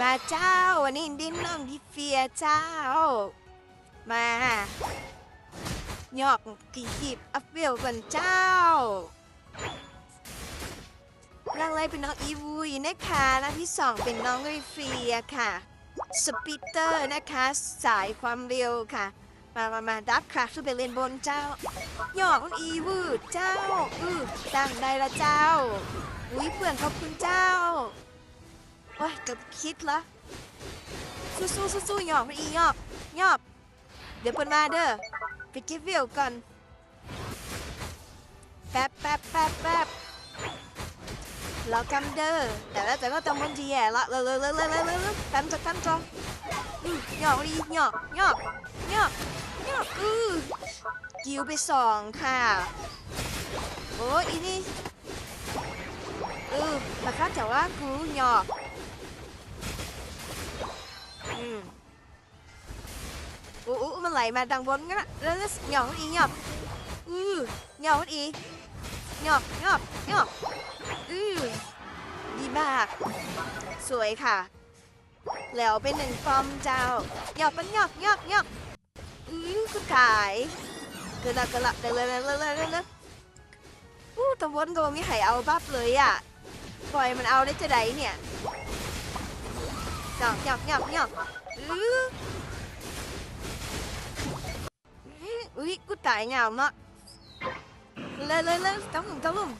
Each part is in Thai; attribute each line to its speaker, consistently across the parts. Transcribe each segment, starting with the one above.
Speaker 1: มาเจ้า วันนี้ดินน้องดิเฟียเจ้า มาหยอกกีกีบอัพเวลก่อนเจ้าร่างแรเป็นน้องอีวุยนะคะร่างที่สองเป็นน้องริเฟียค่ะสปีเตอร์นะคะ สายความเร็วค่ะ มามามาดับค่ะขึ้นไปเล่นบนเจ้าหยอกน้องอีวูเจ้าอือดังได้ละเจ้าอุ้ยเพื่อนขอบคุณเจ้า โอ้ยจะคิดละสู้สู้สู้สู้หยอกน้องอีหยอกหยอกเดี๋ยวเปิดมาเด้อไปเก็บวิวก่อนแป๊บแป๊บแป๊บแป๊บรอกำเด้อแต่แล้วแต่ก็ต้องมันทีแย่ละเลยเลยเลยเลยเลยเลยกันจะกันจอหยอกดีหยอกหยอกหยอกหยอกอือกิวไปสองค่ะโอ้ยอีนี่เออแต่ข้าแต่ว่ากูหยอก มันไหลมาดังบนงั้นแล้วหยอกมันอีหยอกอือหยอกมันอีหยอกหยอกหยอกอือดีมาก สวยค่ะ แล้วเป็นหนึ่งฟอมเจ้าหยอกมันหยอกหยอกหยอกอือคุณขายเกิดละเกิดละเดินเลยเลยเลยเลยอู้ตะวนก็บ่มีใครเอาบัฟเลยอะ ปล่อยมันเอาได้จะไดเนี่ยหยอกหยอกหยอกหยอกอือ อุ้ยกูตายเหงาเนาะเลยเลยเลยต้องหลุมต้องหลุม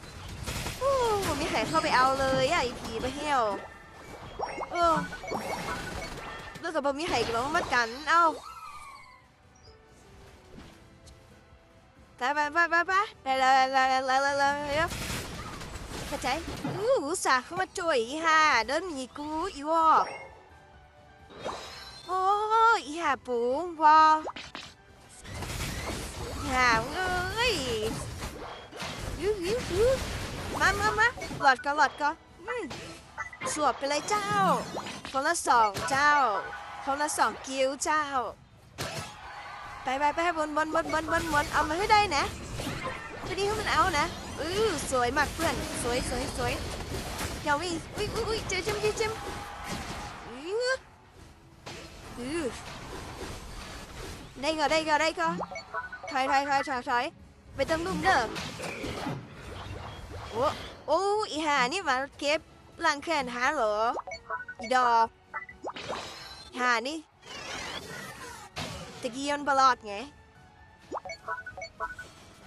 Speaker 1: โอ้ผมมีใครเข้าไปเอาเลยอะไอผีไปเหี่ยวเออแล้วก็บ่มีใครก็ลงมากันเอ้าไปไปไปไปไปเลยเลยเลยเลยเลยเลยเข้าใจอู้สาเข้ามาจ่วยอีห่าเดินหนีกูอีวอกโอ้อีห่าปูงวอ หาวเอ้ยยูยูยูมามามาหลอดก็หลอดก็สวบไปเลยเจ้า คนละสองเจ้า คนละสองกิ้วเจ้า ไปไปไปบนบนบนบนบนบนเอามาให้ได้นะไปดีให้มันเอานะอือสวยมากเพื่อน สวยสวยสวยเดี๋ยววิ่งอุ้ยอุ้ยเจอจิมเจอจิมอืออือได้ก็ได้ก็ได้ก็ ถอยถอยถอยถอยถอยไปเติมลุ่มเด้อโอ้โอ้อีหานี่มาเก็บลังแขนหาเหรออีดอกหานี่ตะกี้ยนบลอดไง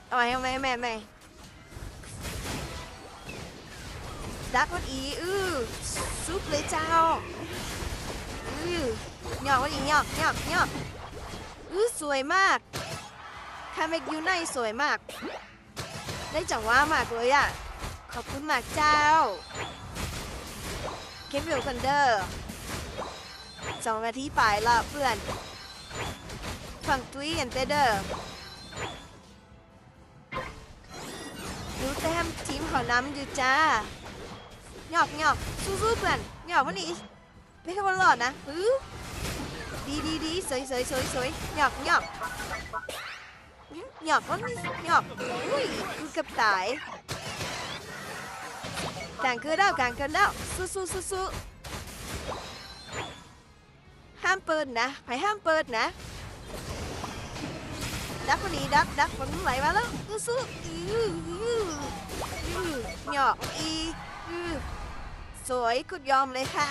Speaker 1: เอาไหมเอาไหมแม่แม่ดักมันอีอื้อซุปเลยเจ้าอื้อหยอกมันอีหยอกหยอกหยอกอื้อสวยมาก คาเมกยูไนสวยมาก ได้จังหว่ามากเลยอะ ขอบคุณมากเจ้า เคปวิลคันเดอร์สองนาทีปลายละเพื่อน ฝั่งตุ้ยกันเตเดอร์ดูแต้มทีมขอน้ำอยู่จ้าหยอกหยอกสู้ๆเพื่อนหยอกวันนี้ไม่ใช่วันหลอดนะฮึดีดีดีสวยสวยสวยสวยหยอกหยอก หยอกก็ไม่หยอกอุ้ยกูเกับตายกลางคือแล้วกลางคือแล้วสู้สู้สู้สู้ห้ามเปิดนะไผห้ามเปิดนะ ดักคนนี้ดักดักคนไหลมาแล้วสู้สู้อื้ออื้อหยอกอีอือสวยกุดยอมเลยค่ะ